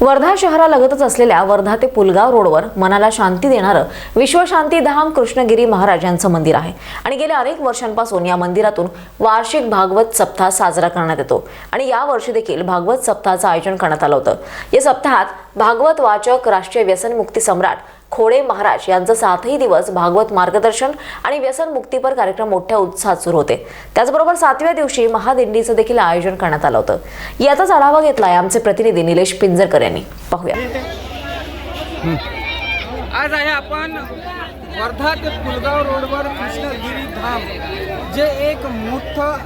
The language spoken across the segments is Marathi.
वर्धा शहरालगतच असलेल्या वर्धा ते पुलगाव रोडवर मनाला शांती देणारं विश्वशांतीधाम कृष्णगिरी महाराज यांचं मंदिर आहे. आणि गेल्या अनेक वर्षांपासून या मंदिरातून वार्षिक भागवत सप्ताह साजरा करण्यात येतो. आणि या वर्षी देखील भागवत सप्ताहाचं आयोजन करण्यात आलं होतं. या सप्ताहात भागवत वाचक राष्ट्रीय व्यसनमुक्ती सम्राट खोडे महाराज यांचं सातही दिवस भागवत मार्गदर्शन आणि व्यसन मुक्तीपर कार्यक्रम मोठ्या उत्साहात सुरू होते. त्याचबरोबर सातव्या दिवशी महादिंडीचं देखील आयोजन करण्यात आलं होतं. याचाच आढावा घेतलाय आमचे प्रतिनिधी निलेश पिंजरकर यांनी. पाहूया. आज आहे आपण वर्धा ते पुलगाव रोडवर कृष्णगिरी धाम जे एक मोठं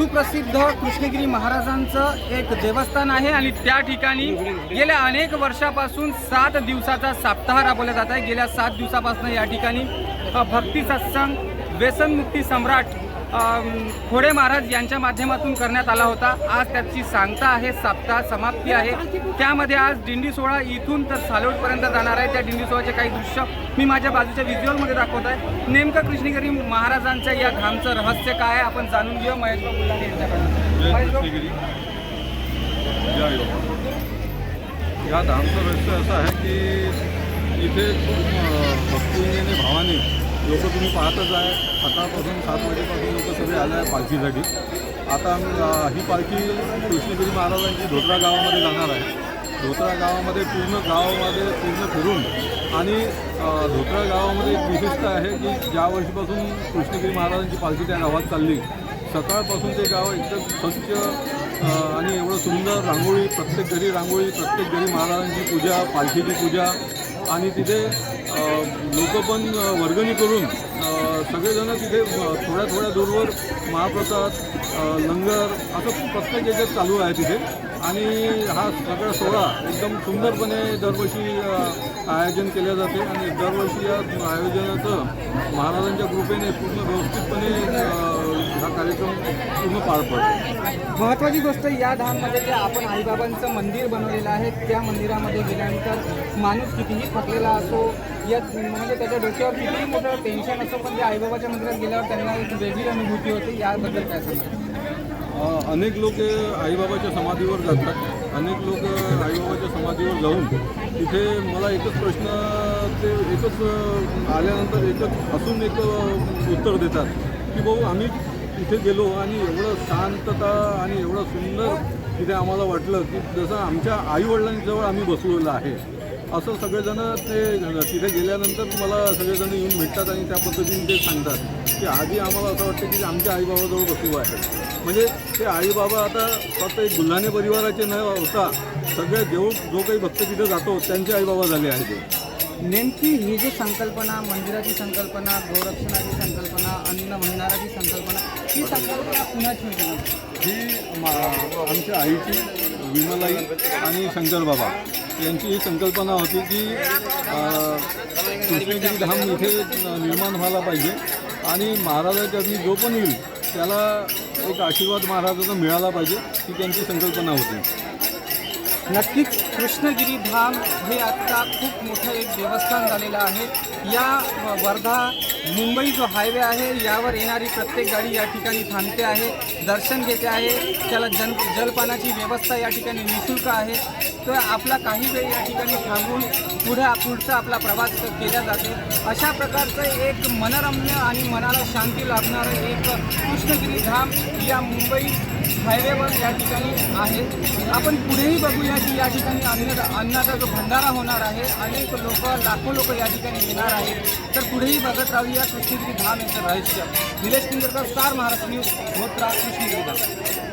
सुप्रसिद्ध कृष्णगिरी महाराजांचं एक देवस्थान आहे आणि त्या ठिकाणी गेल्या अनेक वर्षापासून सात दिवसाचा साप्ताह राबवला जात आहे. गेल्या सात दिवसापासून या ठिकाणी भक्ती सत्संग व्यसनमुक्ती सम्राट खोडे महाराज यांच्या माध्यमातून करण्यात आला होता. आज त्याची सांगता आहे सप्ताह समाप्ती आहे. त्यामध्ये आज दिंडी सोहळा इथून तर सालोडपर्यंत जाणार आहे. त्या दिंडी सोहळ्याचे काही दृश्य मी माझ्या बाजूच्या व्हिज्युअलमध्ये दाखवत आहे. नेमकं कृष्णगिरी महाराजांच्या या धामचं रहस्य काय आहे? आपण जाणून घेऊ महेश बुल्लाने यांच्याकडून. महेश बाबा या धामचं रहस्य असं आहे की इथे भक्तिने भावाने लोक तुम्ही पाहतच आहे. सकाळपासून सात वाजेपासून लोक सगळे आले आहे पालखीसाठी. आता ही पालखी कृष्णगिरी महाराजांची धोत्रा गावामध्ये जाणार आहे. धोत्रा गावामध्ये पूर्ण गावामध्ये पूर्ण फिरून आणि धोत्रा गावामध्ये एक विशिष्ट आहे की ज्या वर्षीपासून कृष्णगिरी महाराजांची पालखी त्या गावात चालली सकाळपासून ते गाव एकदम स्वच्छ आणि एवढं सुंदर रांगोळी प्रत्येक घरी रांगोळी प्रत्येक घरी महाराजांची पूजा पालखीची पूजा आणि तिथे लोक पण वर्गणी करून सगळेजण तिथे थोड्या थोड्या दूरवर महाप्रसाद लंगर असं प्रत्येक याच्यात चालू आहे तिथे आणि हा सगळा सोहळा एकदम सुंदरपणे दरवर्षी आयोजन केले जाते आणि दरवर्षी या आयोजनाचं महाराजांच्या कृपेने पूर्ण व्यवस्थितपणे हा कार्यक्रम पूर्ण पार पडतो. महत्त्वाची गोष्ट या धाममध्ये जे आपण आईबाबांचं मंदिर बनवलेलं आहे त्या मंदिरामध्ये गेल्यानंतर माणूस कितीही थकलेला असो या म्हणजे त्याच्या डोक्यावर कितीही मोठं टेन्शन असो पण त्या आईबाबाच्या मंदिरात गेल्यावर त्यांना एक वेगळी अनुभूती होती. याबद्दल काय सांगतो अनेक लोक आईबाबाच्या समाधीवर जातात. अनेक लोक आईबाबाच्या समाधीवर जाऊन तिथे मला एकच प्रश्न ते एकच आल्यानंतर एकच असून एक उत्तर देतात की भाऊ आम्ही तिथे गेलो आणि एवढं शांतता आणि एवढं सुंदर तिथे आम्हाला वाटलं की जसं आमच्या आईवडिलांजवळ आम्ही बसलेलं आहे. असं सगळेजण ते तिथे गेल्यानंतर मला सगळेजण येऊन भेटतात आणि त्या पद्धतीने ते सांगतात. की आधी आम्हाला असं वाटतं की आमच्या आईबाबाजवळ बसू आहे. म्हणजे ते आईबाबा आता फक्त एक गुल्हाने परिवाराचे न होता सगळे देव जो काही भक्त तिथे जातो त्यांचे आईबाबा झाले आहेत. ते नेमकी ही जी संकल्पना मंदिराची संकल्पना गोरक्षणाची संकल्पना अन्न भंडाराची संकल्पना ही संकल्पना कुणाची होती? ही मा आमच्या आईची विमलाई आणि शंकर बाबा यांची ही संकल्पना होती की कृष्णगिरी धाम इथे निर्माण व्हायला पाहिजे आणि महाराजाच्या जो पण येईल त्याला एक आशीर्वाद महाराजाचा मिळाला पाहिजे ही त्यांची संकल्पना होती. नक्कीच कृष्णगिरी धाम हे आता खूप मोठं एक देवस्थान झालेलं आहे. या वर्धा मुंबई जो हायवे आहे यावर येणारी प्रत्येक गाडी या ठिकाणी थांबते आहे दर्शन घेते आहे. त्याला जल जलपानाची व्यवस्था या ठिकाणी निशुल्क आहे. तर आपला काही वेळ या ठिकाणी थांबून पुढे पुढचा आपला प्रवास केला जाते. अशा प्रकारचं एक मनरम्य आणि मनाला शांती लाभणारं एक कृष्णगिरी धाम या मुंबई हायवेवर या ठिकाणी आहे. आपण पुढेही बघूया की या ठिकाणी अन्न अन्नाचा जो भंडारा होणार आहे अनेक लोक लाखो लोक या ठिकाणी येणार आहेत. तर पुढेही बघत राहूया कृष्णगिरी धाम यांचं रहस्य. निलेश पिंजरकर स्टार महाराष्ट्र न्यूज होत राहा कृष्णगिरी धाम